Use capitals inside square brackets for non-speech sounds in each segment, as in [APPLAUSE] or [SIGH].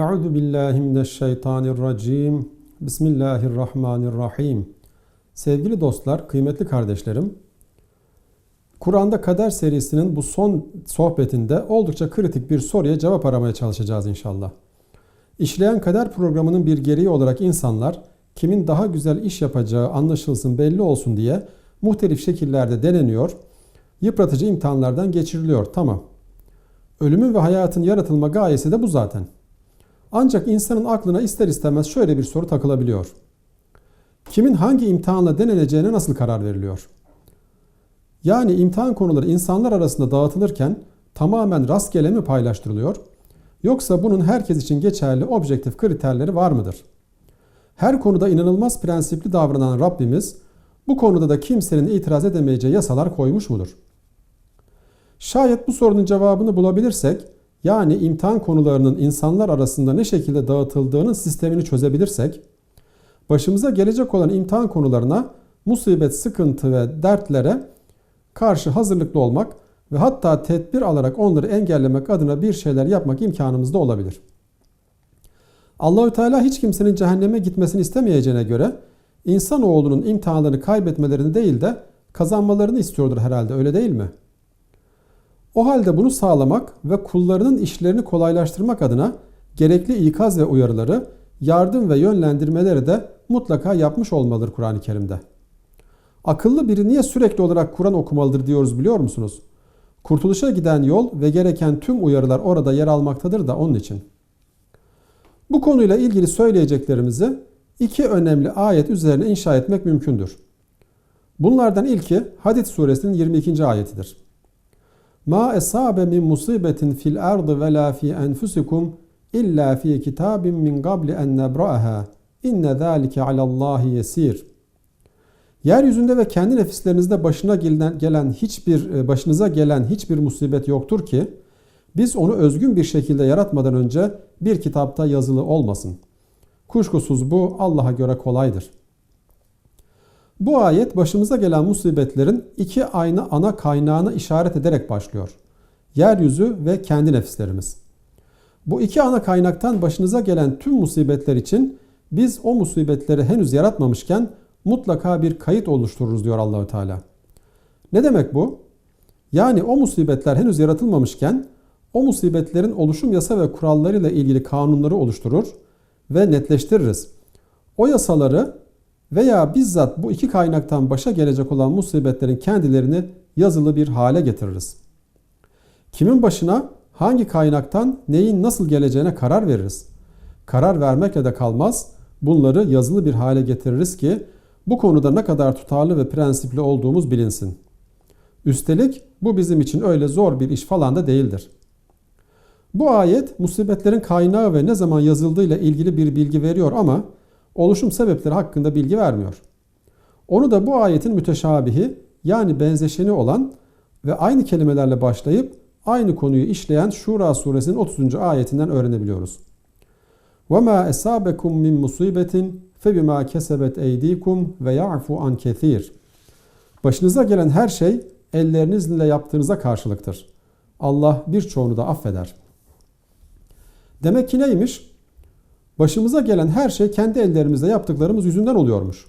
Euzu billahi mineşşeytanirracim. Bismillahirrahmanirrahim. Sevgili dostlar, kıymetli kardeşlerim. Kur'an'da Kader serisinin bu son sohbetinde oldukça kritik bir soruya cevap aramaya çalışacağız inşallah. İşleyen Kader programının bir gereği olarak insanlar kimin daha güzel iş yapacağı anlaşılsın belli olsun diye muhtelif şekillerde deneniyor, yıpratıcı imtihanlardan geçiriliyor. Tamam. Ölümün ve hayatın yaratılma gayesi de bu zaten. Ancak insanın aklına ister istemez şöyle bir soru takılabiliyor. Kimin hangi imtihanla deneneceğine nasıl karar veriliyor? Yani imtihan konuları insanlar arasında dağıtılırken tamamen rastgele mi paylaştırılıyor? Yoksa bunun herkes için geçerli objektif kriterleri var mıdır? Her konuda inanılmaz prensipli davranan Rabbimiz bu konuda da kimsenin itiraz edemeyeceği yasalar koymuş mudur? Şayet bu sorunun cevabını bulabilirsek, yani imtihan konularının insanlar arasında ne şekilde dağıtıldığının sistemini çözebilirsek, başımıza gelecek olan imtihan konularına, musibet, sıkıntı ve dertlere karşı hazırlıklı olmak ve hatta tedbir alarak onları engellemek adına bir şeyler yapmak imkanımızda olabilir. Allahü Teala hiç kimsenin cehenneme gitmesini istemeyeceğine göre insanoğlunun imtihanlarını kaybetmelerini değil de kazanmalarını istiyordur herhalde öyle değil mi? O halde bunu sağlamak ve kullarının işlerini kolaylaştırmak adına gerekli ikaz ve uyarıları, yardım ve yönlendirmeleri de mutlaka yapmış olmalıdır Kur'an-ı Kerim'de. Akıllı biri niye sürekli olarak Kur'an okumalıdır diyoruz biliyor musunuz? Kurtuluşa giden yol ve gereken tüm uyarılar orada yer almaktadır da onun için. Bu konuyla ilgili söyleyeceklerimizi iki önemli ayet üzerine inşa etmek mümkündür. Bunlardan ilki Hadid suresinin 22. ayetidir. Ma esabe min musibetin fil ardı ve la fi enfusikum illa fi kitabin min qabli en nebra'aha. İnne zalike alallahi yesir. Yeryüzünde ve kendi nefislerinizde başına gelen, gelen hiçbir başınıza gelen hiçbir musibet yoktur ki biz onu özgün bir şekilde yaratmadan önce bir kitapta yazılı olmasın. Kuşkusuz bu Allah'a göre kolaydır. Bu ayet başımıza gelen musibetlerin iki aynı ana kaynağına işaret ederek başlıyor. Yeryüzü ve kendi nefislerimiz. Bu iki ana kaynaktan başınıza gelen tüm musibetler için biz o musibetleri henüz yaratmamışken mutlaka bir kayıt oluştururuz diyor Allahü Teala. Ne demek bu? Yani o musibetler henüz yaratılmamışken o musibetlerin oluşum yasa ve kurallarıyla ilgili kanunları oluşturur ve netleştiririz. O yasaları veya bizzat bu iki kaynaktan başa gelecek olan musibetlerin kendilerini yazılı bir hale getiririz. Kimin başına hangi kaynaktan neyin nasıl geleceğine karar veririz. Karar vermekle de kalmaz, bunları yazılı bir hale getiririz ki bu konuda ne kadar tutarlı ve prensipli olduğumuz bilinsin. Üstelik bu bizim için öyle zor bir iş falan da değildir. Bu ayet musibetlerin kaynağı ve ne zaman yazıldığıyla ilgili bir bilgi veriyor ama oluşum sebepleri hakkında bilgi vermiyor. Onu da bu ayetin müteşabihi yani benzeşeni olan ve aynı kelimelerle başlayıp aynı konuyu işleyen Şura suresinin 30. ayetinden öğrenebiliyoruz. وَمَا أَسَابَكُمْ مِنْ مُصِيبَةٍ فَبِمَا كَسَبَتْ اَيْد۪يكُمْ وَيَعْفُ عَنْ كَثِيرٍ Başınıza gelen her şey ellerinizle yaptığınıza karşılıktır. Allah birçoğunu da affeder. Demek ki neymiş? Başımıza gelen her şey kendi ellerimizle yaptıklarımız yüzünden oluyormuş.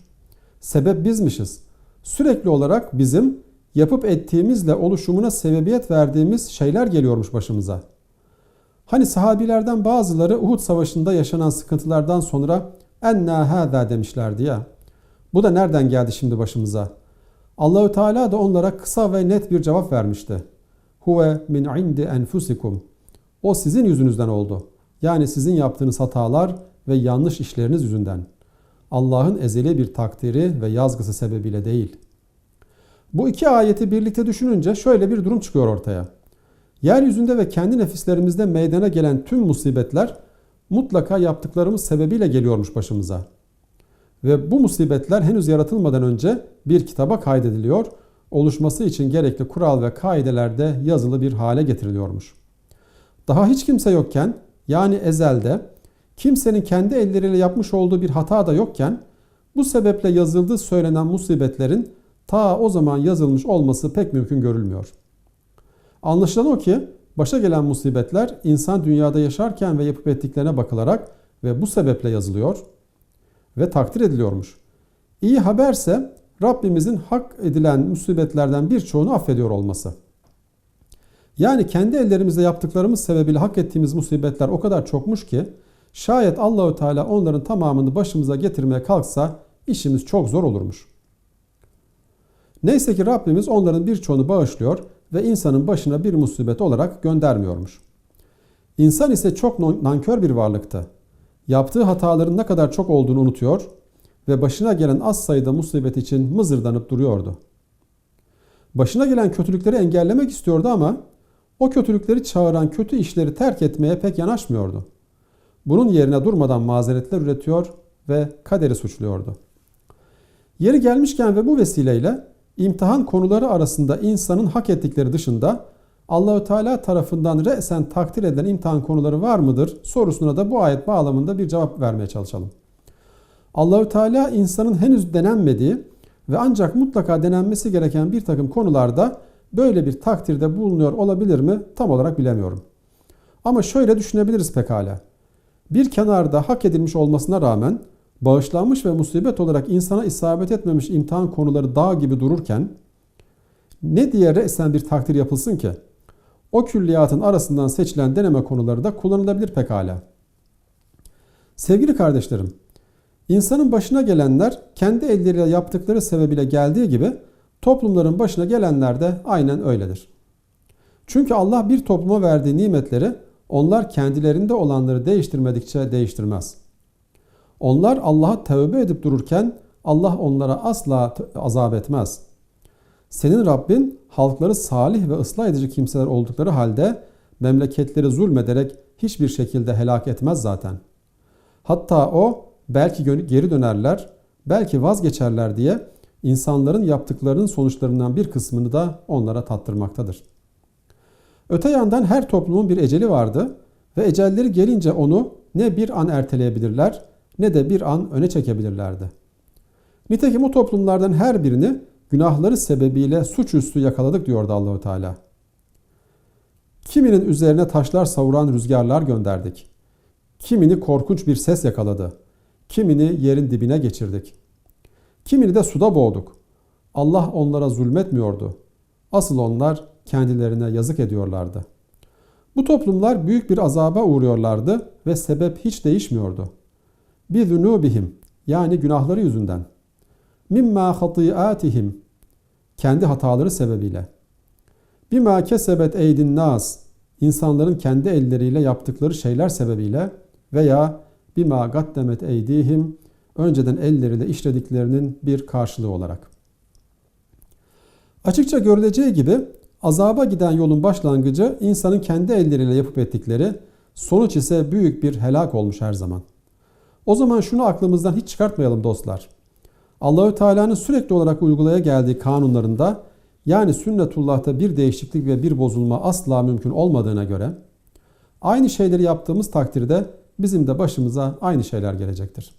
Sebep bizmişiz. Sürekli olarak bizim yapıp ettiğimizle oluşumuna sebebiyet verdiğimiz şeyler geliyormuş başımıza. Hani sahabilerden bazıları Uhud Savaşı'nda yaşanan sıkıntılardan sonra enna hâzâ demişlerdi ya. Bu da nereden geldi şimdi başımıza? Allahü Teala da onlara kısa ve net bir cevap vermişti. Huve min indi enfusikum. O sizin yüzünüzden oldu. Yani sizin yaptığınız hatalar ve yanlış işleriniz yüzünden. Allah'ın ezeli bir takdiri ve yazgısı sebebiyle değil. Bu iki ayeti birlikte düşününce şöyle bir durum çıkıyor ortaya. Yeryüzünde ve kendi nefislerimizde meydana gelen tüm musibetler mutlaka yaptıklarımız sebebiyle geliyormuş başımıza. Ve bu musibetler henüz yaratılmadan önce bir kitaba kaydediliyor, oluşması için gerekli kural ve kaidelerde yazılı bir hale getiriliyormuş. Daha hiç kimse yokken yani ezelde kimsenin kendi elleriyle yapmış olduğu bir hata da yokken bu sebeple yazıldığı söylenen musibetlerin ta o zaman yazılmış olması pek mümkün görülmüyor. Anlaşılan o ki başa gelen musibetler insan dünyada yaşarken ve yapıp ettiklerine bakılarak ve bu sebeple yazılıyor ve takdir ediliyormuş. İyi haberse Rabbimizin hak edilen musibetlerden birçoğunu affediyor olması. Yani kendi ellerimizle yaptıklarımız sebebiyle hak ettiğimiz musibetler o kadar çokmuş ki şayet Allahü Teala onların tamamını başımıza getirmeye kalksa işimiz çok zor olurmuş. Neyse ki Rabbimiz onların birçoğunu bağışlıyor ve insanın başına bir musibet olarak göndermiyormuş. İnsan ise çok nankör bir varlıktı. Yaptığı hataların ne kadar çok olduğunu unutuyor ve başına gelen az sayıda musibet için mızırdanıp duruyordu. Başına gelen kötülükleri engellemek istiyordu ama o kötülükleri çağıran kötü işleri terk etmeye pek yanaşmıyordu. Bunun yerine durmadan mazeretler üretiyor ve kaderi suçluyordu. Yeri gelmişken ve bu vesileyle imtihan konuları arasında insanın hak ettikleri dışında Allahü Teala tarafından re'sen takdir edilen imtihan konuları var mıdır sorusuna da bu ayet bağlamında bir cevap vermeye çalışalım. Allahü Teala insanın henüz denenmediği ve ancak mutlaka denenmesi gereken bir takım konularda böyle bir takdirde bulunuyor olabilir mi tam olarak bilemiyorum. Ama şöyle düşünebiliriz pekala. Bir kenarda hak edilmiş olmasına rağmen bağışlanmış ve musibet olarak insana isabet etmemiş imtihan konuları dağ gibi dururken ne diye resmen bir takdir yapılsın ki? O külliyatın arasından seçilen deneme konuları da kullanılabilir pekala. Sevgili kardeşlerim, insanın başına gelenler kendi elleriyle yaptıkları sebebiyle geldiği gibi toplumların başına gelenler de aynen öyledir. Çünkü Allah bir topluma verdiği nimetleri onlar kendilerinde olanları değiştirmedikçe değiştirmez. Onlar Allah'a tövbe edip dururken Allah onlara asla azap etmez. Senin Rabbin halkları salih ve ıslah edici kimseler oldukları halde memleketleri zulmederek hiçbir şekilde helak etmez zaten. Hatta o belki geri dönerler, belki vazgeçerler diye insanların yaptıklarının sonuçlarından bir kısmını da onlara tattırmaktadır. Öte yandan her toplumun bir eceli vardı ve ecelleri gelince onu ne bir an erteleyebilirler ne de bir an öne çekebilirlerdi. Nitekim o toplumlardan her birini günahları sebebiyle suçüstü yakaladık diyordu Allahu Teala. Kiminin üzerine taşlar savuran rüzgarlar gönderdik. Kimini korkunç bir ses yakaladı. Kimini yerin dibine geçirdik. Kimini de suda boğduk. Allah onlara zulmetmiyordu. Asıl onlar kendilerine yazık ediyorlardı. Bu toplumlar büyük bir azaba uğruyorlardı ve sebep hiç değişmiyordu. Bir zunubihim yani günahları yüzünden. Mimma hatiatihim kendi hataları sebebiyle. Bima kesebet eydin nas insanların kendi elleriyle yaptıkları şeyler sebebiyle veya bima gaddemet eydihim önceden elleriyle işlediklerinin bir karşılığı olarak. Açıkça görüleceği gibi azaba giden yolun başlangıcı insanın kendi elleriyle yapıp ettikleri, sonuç ise büyük bir helak olmuş her zaman. O zaman şunu aklımızdan hiç çıkartmayalım dostlar. Allahü Teala'nın sürekli olarak uygulaya geldiği kanunlarında yani sünnetullah'ta bir değişiklik ve bir bozulma asla mümkün olmadığına göre aynı şeyleri yaptığımız takdirde bizim de başımıza aynı şeyler gelecektir.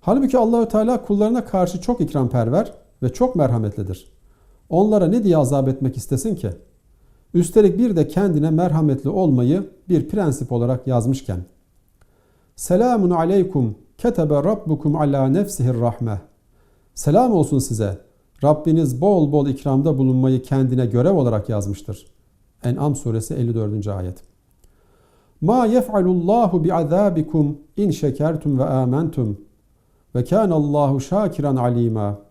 Halbuki Allahü Teala kullarına karşı çok ikramperver ve çok merhametlidir. Onlara ne diye azap etmek istesin ki? Üstelik bir de kendine merhametli olmayı bir prensip olarak yazmışken. Selamun aleykum ketebe rabbukum ala nefsihir rahme. Selam olsun size. Rabbiniz bol bol ikramda bulunmayı kendine görev olarak yazmıştır. En'am suresi 54. ayet. Ma yef'alullahu bi'azabikum in şekertum ve amentum ve kânallahu şakiran alima.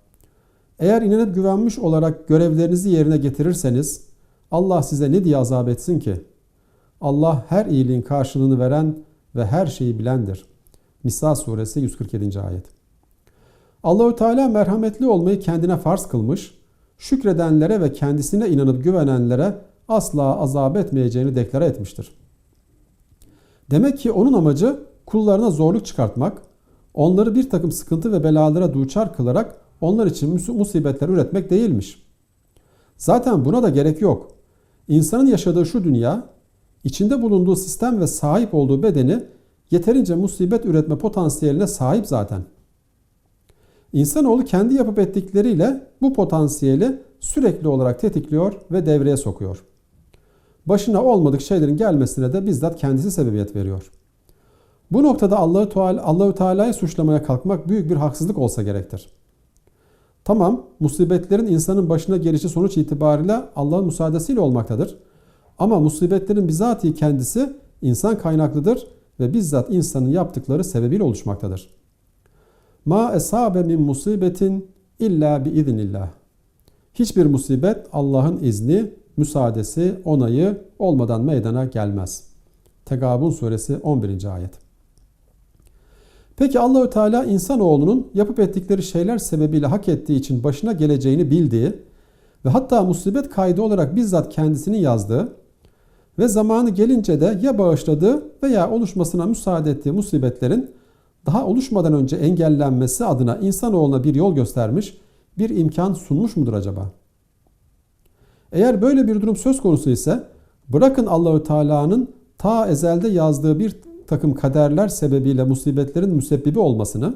Eğer inanıp güvenmiş olarak görevlerinizi yerine getirirseniz Allah size ne diye azap etsin ki? Allah her iyiliğin karşılığını veren ve her şeyi bilendir. Nisa suresi 147. ayet. Allahü Teala merhametli olmayı kendine farz kılmış, şükredenlere ve kendisine inanıp güvenenlere asla azap etmeyeceğini deklare etmiştir. Demek ki onun amacı kullarına zorluk çıkartmak, onları bir takım sıkıntı ve belalara duçar kılarak onlar için musibetler üretmek değilmiş. Zaten buna da gerek yok. İnsanın yaşadığı şu dünya, içinde bulunduğu sistem ve sahip olduğu bedeni yeterince musibet üretme potansiyeline sahip zaten. İnsanoğlu kendi yapıp ettikleriyle bu potansiyeli sürekli olarak tetikliyor ve devreye sokuyor. başına olmadık şeylerin gelmesine de bizzat kendisi sebebiyet veriyor. Bu noktada Allahü Teala Allahü Teala'yı suçlamaya kalkmak büyük bir haksızlık olsa gerektir. Tamam, musibetlerin insanın başına gelişi sonuç itibariyle Allah'ın müsaadesiyle olmaktadır. Ama musibetlerin bizatihi kendisi insan kaynaklıdır ve bizzat insanın yaptıkları sebebiyle oluşmaktadır. Ma esabe min musibetin illa bi iznillah. Hiçbir musibet Allah'ın izni, müsaadesi, onayı olmadan meydana gelmez. Tegabun suresi 11. ayet. Peki Allahü Teala insanoğlunun yapıp ettikleri şeyler sebebiyle hak ettiği için başına geleceğini bildiği ve hatta musibet kaydı olarak bizzat kendisini yazdığı ve zamanı gelince de ya bağışladığı veya oluşmasına müsaade ettiği musibetlerin daha oluşmadan önce engellenmesi adına insanoğluna bir yol göstermiş, bir imkan sunmuş mudur acaba? Eğer böyle bir durum söz konusu ise bırakın Allahü Teala'nın ta ezelde yazdığı bir takım kaderler sebebiyle musibetlerin müsebbibi olmasını,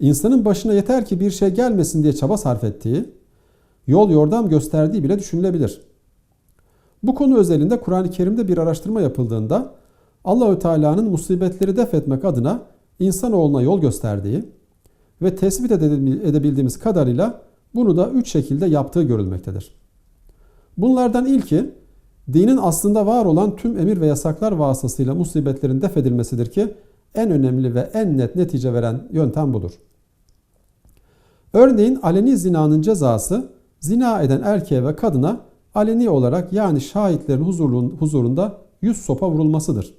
insanın başına yeter ki bir şey gelmesin diye çaba sarf ettiği, yol yordam gösterdiği bile düşünülebilir. Bu konu özelinde Kur'an-ı Kerim'de bir araştırma yapıldığında Allahü Teala'nın musibetleri def etmek adına insanoğluna yol gösterdiği ve tespit edebildiğimiz kadarıyla bunu da üç şekilde yaptığı görülmektedir. Bunlardan ilki dinin aslında var olan tüm emir ve yasaklar vasıtasıyla musibetlerin def edilmesidir ki en önemli ve en net netice veren yöntem budur. Örneğin aleni zinanın cezası zina eden erkeğe ve kadına aleni olarak yani şahitlerin huzurunda yüz sopa vurulmasıdır.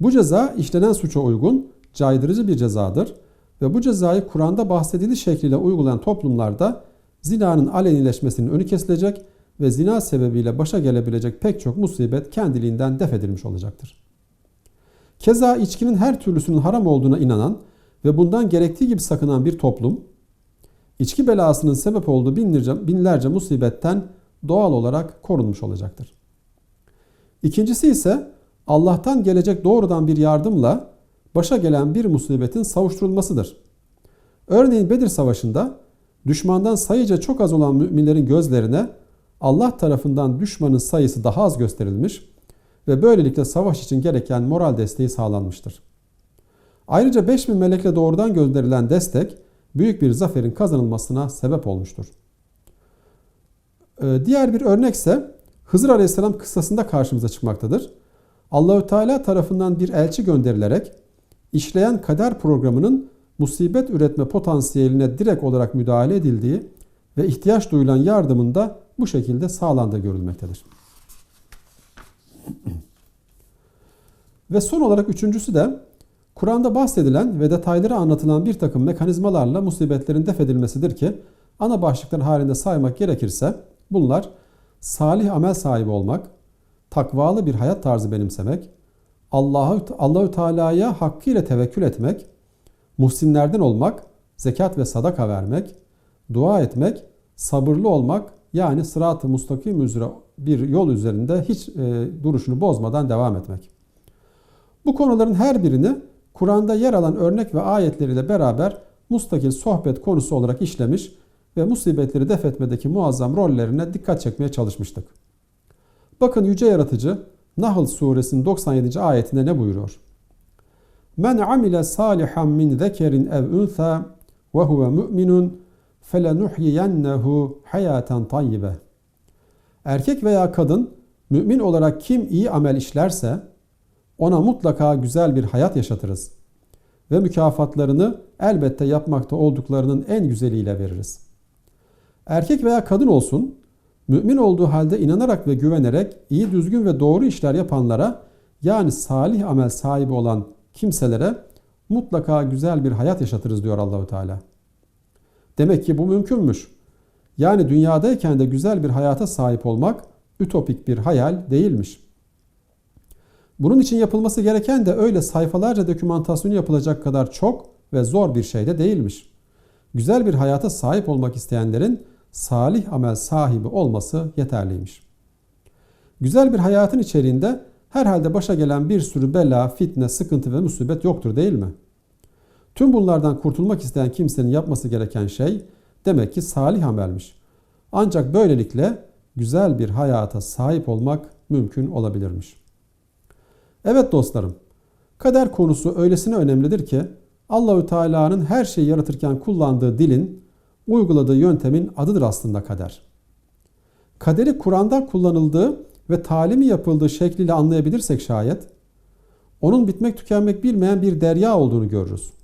Bu ceza işlenen suça uygun, caydırıcı bir cezadır ve bu cezayı Kur'an'da bahsedildiği şekliyle uygulayan toplumlarda zinanın alenileşmesinin önü kesilecek ve zina sebebiyle başa gelebilecek pek çok musibet kendiliğinden def edilmiş olacaktır. Keza içkinin her türlüsünün haram olduğuna inanan ve bundan gerektiği gibi sakınan bir toplum, içki belasının sebep olduğu binlerce, binlerce musibetten doğal olarak korunmuş olacaktır. İkincisi ise Allah'tan gelecek doğrudan bir yardımla başa gelen bir musibetin savuşturulmasıdır. Örneğin Bedir Savaşı'nda düşmandan sayıca çok az olan müminlerin gözlerine Allah tarafından düşmanın sayısı daha az gösterilmiş ve böylelikle savaş için gereken moral desteği sağlanmıştır. Ayrıca 5000 melekle doğrudan gönderilen destek büyük bir zaferin kazanılmasına sebep olmuştur. Ee, diğer bir örnekse Hızır Aleyhisselam kıssasında karşımıza çıkmaktadır. Allahü Teala tarafından bir elçi gönderilerek işleyen kader programının musibet üretme potansiyeline direkt olarak müdahale edildiği ve ihtiyaç duyulan yardımın da bu şekilde sağlandığı görülmektedir. [CLEARS THROAT] ve son olarak üçüncüsü de Kur'an'da bahsedilen ve detayları anlatılan bir takım mekanizmalarla musibetlerin def edilmesidir ki ana başlıklar halinde saymak gerekirse bunlar salih amel sahibi olmak, takvalı bir hayat tarzı benimsemek, Allah'ı Allahü Teala'ya hakkıyla tevekkül etmek, muhsinlerden olmak, zekat ve sadaka vermek, dua etmek, sabırlı olmak yani sırat-ı mustakim üzere bir yol üzerinde hiç e, duruşunu bozmadan devam etmek. Bu konuların her birini Kur'an'da yer alan örnek ve ayetleriyle beraber mustakil sohbet konusu olarak işlemiş ve musibetleri def etmedeki muazzam rollerine dikkat çekmeye çalışmıştık. Bakın Yüce Yaratıcı Nahl suresinin 97. ayetinde ne buyuruyor? Men amile salihan min zekerin ev unsa ve huve mu'minun felenuhyiyennehu hayaten tayyibe. Erkek veya kadın mümin olarak kim iyi amel işlerse ona mutlaka güzel bir hayat yaşatırız ve mükafatlarını elbette yapmakta olduklarının en güzeliyle veririz. Erkek veya kadın olsun, mümin olduğu halde inanarak ve güvenerek iyi düzgün ve doğru işler yapanlara yani salih amel sahibi olan kimselere mutlaka güzel bir hayat yaşatırız diyor Allahu Teala. Demek ki bu mümkünmüş. Yani dünyadayken de güzel bir hayata sahip olmak ütopik bir hayal değilmiş. Bunun için yapılması gereken de öyle sayfalarca dokümantasyonu yapılacak kadar çok ve zor bir şey de değilmiş. Güzel bir hayata sahip olmak isteyenlerin salih amel sahibi olması yeterliymiş. Güzel bir hayatın içeriğinde herhalde başa gelen bir sürü bela, fitne, sıkıntı ve musibet yoktur değil mi? Tüm bunlardan kurtulmak isteyen kimsenin yapması gereken şey demek ki salih amelmiş. Ancak böylelikle güzel bir hayata sahip olmak mümkün olabilirmiş. Evet dostlarım, kader konusu öylesine önemlidir ki Allahü Teala'nın her şeyi yaratırken kullandığı dilin, uyguladığı yöntemin adıdır aslında kader. Kaderi Kur'an'da kullanıldığı ve talimi yapıldığı şekliyle anlayabilirsek şayet, onun bitmek tükenmek bilmeyen bir derya olduğunu görürüz.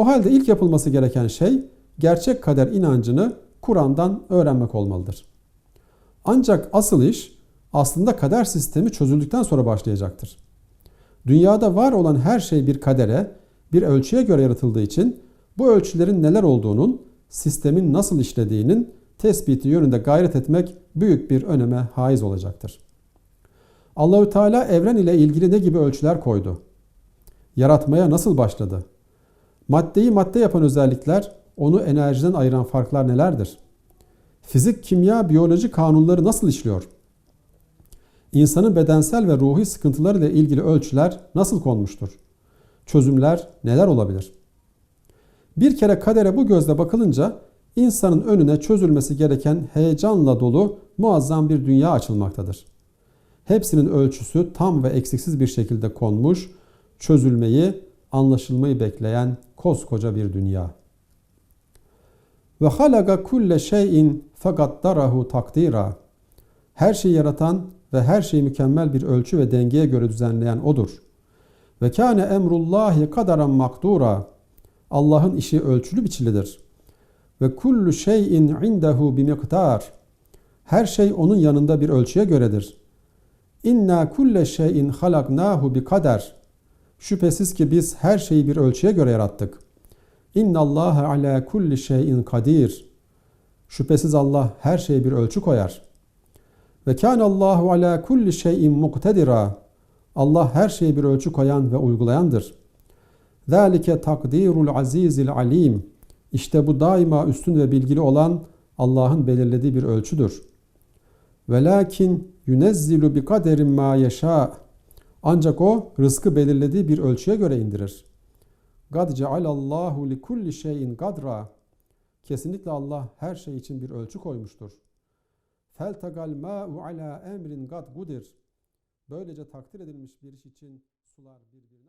O halde ilk yapılması gereken şey gerçek kader inancını Kur'an'dan öğrenmek olmalıdır. Ancak asıl iş aslında kader sistemi çözüldükten sonra başlayacaktır. Dünyada var olan her şey bir kadere, bir ölçüye göre yaratıldığı için bu ölçülerin neler olduğunun, sistemin nasıl işlediğinin tespiti yönünde gayret etmek büyük bir öneme haiz olacaktır. Allahü Teala evren ile ilgili ne gibi ölçüler koydu? Yaratmaya nasıl başladı? Maddeyi madde yapan özellikler, onu enerjiden ayıran farklar nelerdir? Fizik, kimya, biyoloji kanunları nasıl işliyor? İnsanın bedensel ve ruhi sıkıntıları ile ilgili ölçüler nasıl konmuştur? Çözümler neler olabilir? Bir kere kadere bu gözle bakılınca insanın önüne çözülmesi gereken heyecanla dolu muazzam bir dünya açılmaktadır. Hepsinin ölçüsü tam ve eksiksiz bir şekilde konmuş, çözülmeyi, anlaşılmayı bekleyen koskoca bir dünya. Ve halaga kulle şeyin fekaddarahu takdira. Her şeyi yaratan ve her şeyi mükemmel bir ölçü ve dengeye göre düzenleyen odur. Ve kâne emrullahi kadaran makdura. Allah'ın işi ölçülü biçilidir. Ve kullu şeyin indehu bi miktar. Her şey onun yanında bir ölçüye göredir. İnna kulle şeyin halaknahu bi kader. Şüphesiz ki biz her şeyi bir ölçüye göre yarattık. İnna Allah ala kulli şeyin kadir. Şüphesiz Allah her şeye bir ölçü koyar. Ve kana Allahu ala kulli şeyin muktedira. Allah her şeye bir ölçü koyan ve uygulayandır. Zalike takdirul azizil alim. İşte bu daima üstün ve bilgili olan Allah'ın belirlediği bir ölçüdür. Velakin yunezzilu bi kaderin ma yeşâ. Ancak o rızkı belirlediği bir ölçüye göre indirir. Gad cealallahu li kulli şeyin kadra. Kesinlikle Allah her şey için bir ölçü koymuştur. Feltagal ma'u ala emrin gad gudir. Böylece takdir edilmiş bir iş için sular birbirine